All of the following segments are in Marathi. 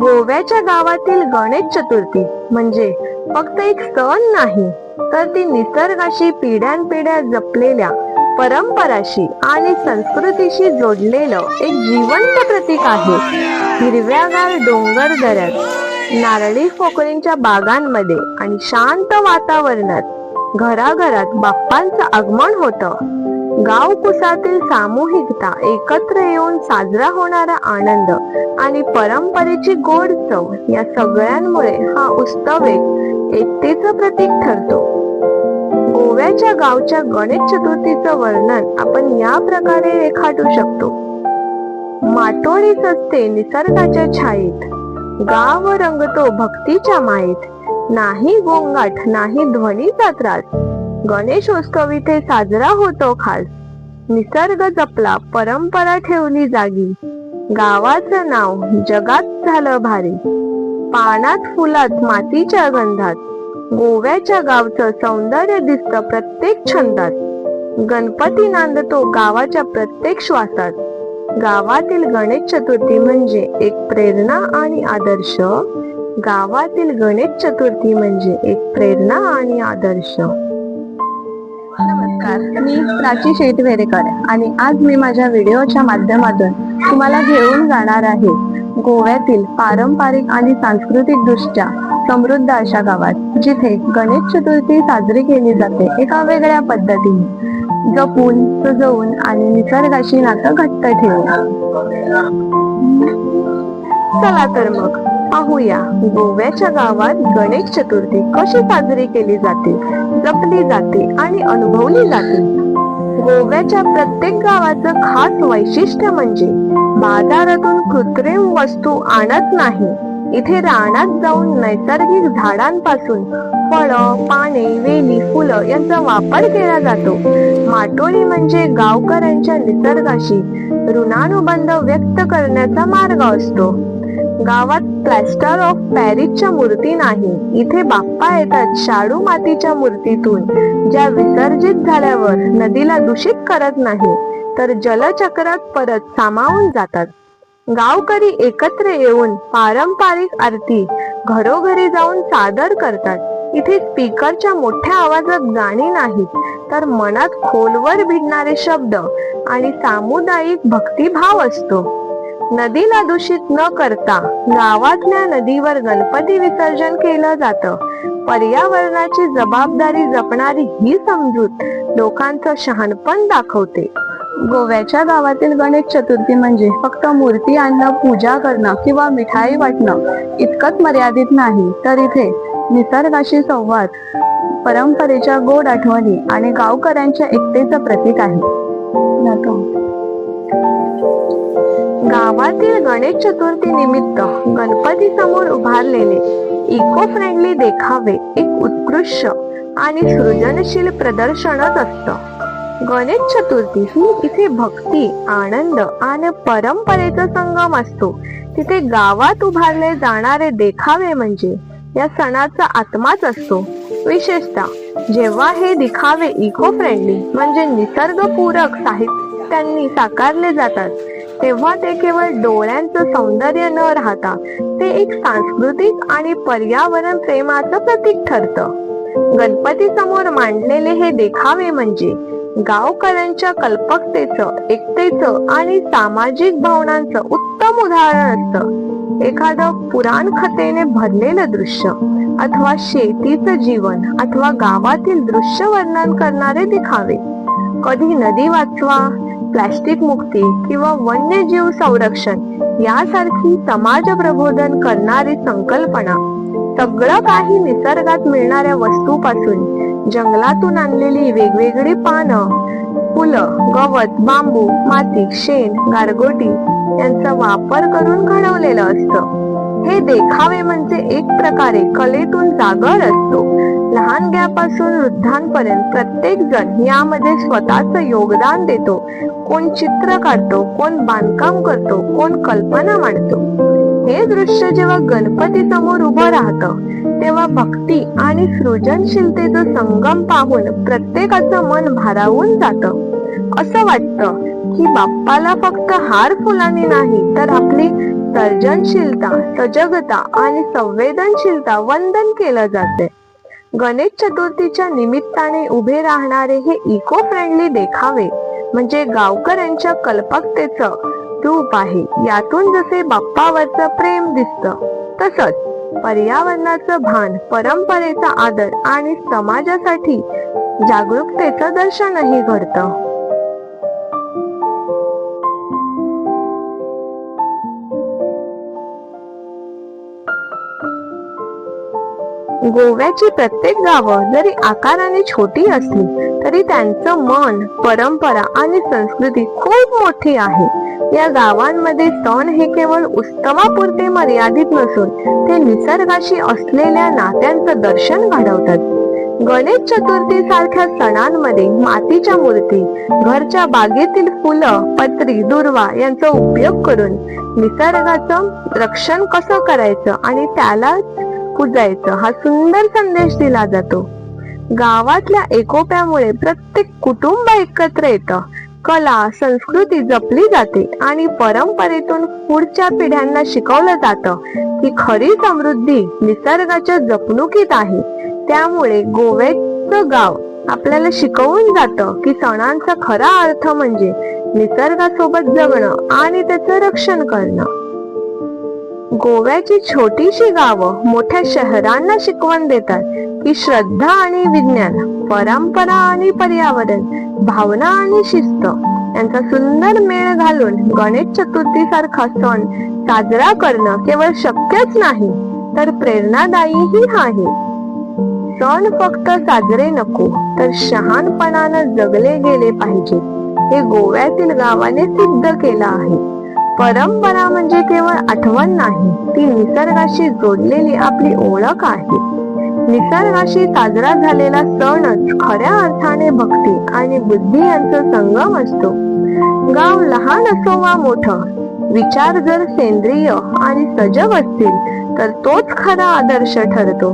गोव्याच्या गावातील गणेश चतुर्थी म्हणजे फक्त एक सण नाही तर ती निसर्गाशी पिढ्यानपिढ्या जपलेल्या परंपराशी आणि संस्कृतीशी जोडलेलं एक जिवंत प्रतीक आहे. हिरव्यागार डोंगर दऱ्यात नारळी पोकळींच्या बागांमध्ये आणि शांत वातावरणात घराघरात बाप्पांचं आगमन होतं. गाव कुसातील सामूहिकता एकत्र येऊन साजरा होणारा आनंद आणि परंपरेची गोड चव या सगळ्यांमुळे हा उत्सव एक एकतेचं प्रतीक ठरतो. गोव्याच्या गावच्या गणेश चतुर्थीचं वर्णन आपण या प्रकारे रेखाटू शकतो. माटोळीच असते निसर्गाच्या छायेत गाव रंगतो भक्तीच्या मायेत नाही गोंगाट नाही ध्वनीचा त्रास. गणेशोत्सव इथे साजरा होतो खास. निसर्ग जपला परंपरा ठेवली जागी. गावाचं नाव जगात झालं भारी. पानात फुलात मातीच्या गंधात. गोव्याच्या गावचं सौंदर्य दिसत प्रत्येक छंदात. गणपती नांदतो गावाच्या प्रत्येक श्वासात. गावातील गणेश चतुर्थी म्हणजे एक प्रेरणा आणि आदर्श? गावातील गणेश चतुर्थी म्हणजे एक प्रेरणा आणि आदर्श. नमस्कार मी प्राची शेटवेरेकर आणि आज मी माझ्या व्हिडिओच्या माध्यमातून तुम्हाला घेऊन जाणार आहे गोव्यातील पारंपरिक आणि सांस्कृतिक दृष्ट्या समृद्ध अशा गावात जिथे गणेश चतुर्थी साजरी केली जाते एका वेगळ्या पद्धतीने. जपून सजवून आणि निसर्गाशी नातं घट्ट ठेवून. चला तर मग. पाहूया. गोव्याच्या गावात गणेश चतुर्थी कशी साजरी केली जाते जपली जाते आणि अनुभवली जाते? गोव्याच्या प्रत्येक गावाचं खास वैशिष्ट्य म्हणजे बाजारातून कृत्रिम वस्तू आणत नाही. इथे रानात जाऊन नैसर्गिक झाडांपासून फळं पाने वेली फुलं यांचा वापर केला जातो. माटोळी म्हणजे गावकऱ्यांच्या निसर्गाशी ऋणानुबंध व्यक्त करण्याचा मार्ग असतो. गावात प्लॅस्टर ऑफ पॅरिसच्या मूर्ती नाही. इथे बाप्पा येतात शाडू मातीच्या मूर्तीतून ज्या विसर्जित झाल्यावर नदीला दूषित करत नाही तर जलचक्रात परत सामावून जातात. गावकरी एकत्र येऊन पारंपरिक आरती घरोघरी जाऊन सादर करतात. इथे स्पीकरच्या मोठ्या आवाजात गाणी नाहीत तर मनात खोलवर भिडणारे शब्द आणि सामुदायिक भक्तिभाव असतो. नदीला दूषित न करता गावातल्या नदीवर गणपती विसर्जन केलं जातं. पर्यावरणाची जबाबदारी जपणारी ही समजूत लोकांचं शहाणपण दाखवते. गोव्याच्या गावातील गणेश चतुर्थी म्हणजे फक्त मूर्ती आणणं पूजा करणं किंवा मिठाई वाटणं इतकंच मर्यादित नाही. तर इथे निसर्गाशी संवाद परंपरेच्या गोड आठवणी आणि गावकऱ्यांच्या एकतेचं प्रतीक आहे. गणेश चतुर्थी निमित्त गणपती समोर उभारलेले इको फ्रेंडली देखावे एक उत्कृष्ट आणि सृजनशील प्रदर्शनच असत. गणेश चतुर्थी ही इथे भक्ती आनंद आणि परंपरेचा संगम असतो. तिथे गावात उभारले जाणारे देखावे म्हणजे या सणाचा आत्माच असतो. विशेषतः जेव्हा हे दिखावे इको फ्रेंडली म्हणजे निसर्गपूरक साहित्यांनी साकारले जातात तेव्हा ते केवळ डोळ्यांचं सौंदर्य न राहता ते एक सांस्कृतिक आणि पर्यावरण प्रेमाचं प्रतीक ठरतं. गणपती समोर मांडलेले हे देखावे म्हणजे गावकऱ्यांच्या कल्पकतेचं एकतेचं आणि सामाजिक भावनांचं उत्तम उदाहरण असतं. एखादं पुराण खतेने भरलेलं दृश्य अथवा शेतीचं जीवन अथवा गावातील दृश्य वर्णन करणारे दिखावे. कधी नदी वाचवा प्लास्टिक मुक्ती किंवा वन्यजीव संरक्षण यासारखी समाज प्रबोधन करणारी संकल्पना. सगळं काही निसर्गात मिळणाऱ्या वस्तूपासून जंगलातून आणलेली वेगवेगळी पानं फुलं गवत बांबू माती शेण गारगोटी यांचा वापर करून घडवलेलं असतं. हे देखावे म्हणजे एक प्रकारे कलेतून जागर असतो. लहानग्यापासून वृद्धांपर्यंत प्रत्येक जण यामध्ये स्वतःच योगदान देतो. कोण चित्र काढतो कोण बांधकाम करतो कोण कल्पना मांडतो. हे दृश्य जेव्हा गणपती समोर उभं राहतं तेव्हा भक्ती आणि सृजनशीलतेचा संगम पाहून प्रत्येकाचं मन भारावून जातं. असं वाटतं की बाप्पाला फक्त हार फुलांनी नाही तर आपली सर्जनशीलता सजगता आणि संवेदनशीलता वंदन केलं जाते. गणेश चतुर्थीच्या निमित्ताने उभे राहणारे हे इको फ्रेंडली देखावे म्हणजे गावकऱ्यांच्या कल्पकतेचं रूप आहे. यातून जसे बाप्पावरचं प्रेम दिसतं तसंच पर्यावरणाचं भान परंपरेचा आदर आणि समाजासाठी जागरूकतेचं दर्शनही घडतं. गोव्याची प्रत्येक गावं जरी आकाराने छोटी असली तरी त्यांचं मन परंपरा आणि संस्कृती खूप मोठी आहे. या गावांमध्ये सण हे केवळ उत्सवापुरते मर्यादित नसून ते निसर्गाशी असलेल्या नात्यांचं दर्शन घडवतात. गणेश चतुर्थी सारख्या सणांमध्ये मातीच्या मूर्ती घरच्या बागेतील फुलं पत्री दुर्वा यांचा उपयोग करून निसर्गाचं रक्षण कसं करायचं आणि त्याला पुजायचं. हा सुंदर संदेश दिला जातो. गावातल्या एकोप्यामुळे प्रत्येक कुटुंब एकत्र येतं. कला संस्कृती जपली जाते आणि परंपरेतून पुढच्या पिढ्यांना शिकवलं जातं की खरी समृद्धी निसर्गाच्या जपणुकीत आहे. त्यामुळे गोव्याचं गाव आपल्याला शिकवून जातं की सणांचा खरा अर्थ म्हणजे निसर्गासोबत जगणं आणि त्याचं रक्षण करणं. गोव्याची छोटीशी गावं मोठ्या शहरांना शिकवण देतात. की श्रद्धा आणि विज्ञान परंपरा आणि पर्यावरण भावना आणि शिस्त यांचा सुंदर मेळ घालून गणेश चतुर्थी सारखा सण साजरा करणं केवळ शक्यच नाही तर प्रेरणादायीही आहे. सण फक्त साजरे नको तर शहाणपणानं जगले गेले पाहिजे हे गोव्यातील गावाने सिद्ध केलं आहे. परंपरा म्हणजे केवळ आठवण नाही ती निसर्गाशी जोडलेली आपली ओळख आहे. निसर्गाशी साजरा झालेला सणच खऱ्या अर्थाने भक्ती आणि बुद्धी यांचा संगम असतो. गाव लहान असो वा मोठं विचार जर सेंद्रिय आणि सजग असतील तर तोच खरा आदर्श ठरतो.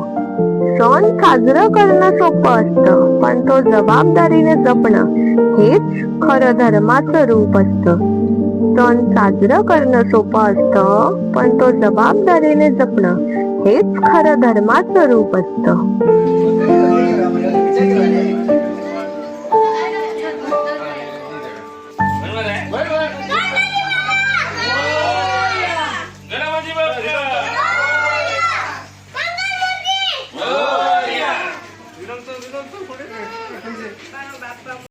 सण साजरं करणं सोपं असतं पण तो जबाबदारीने जपणं हेच खरं धर्माचं रूप असतं. सण साजरं करणं सोपं असतं पण तो जबाबदारीने जपणं हेच खरं धर्माचं रूप असतं.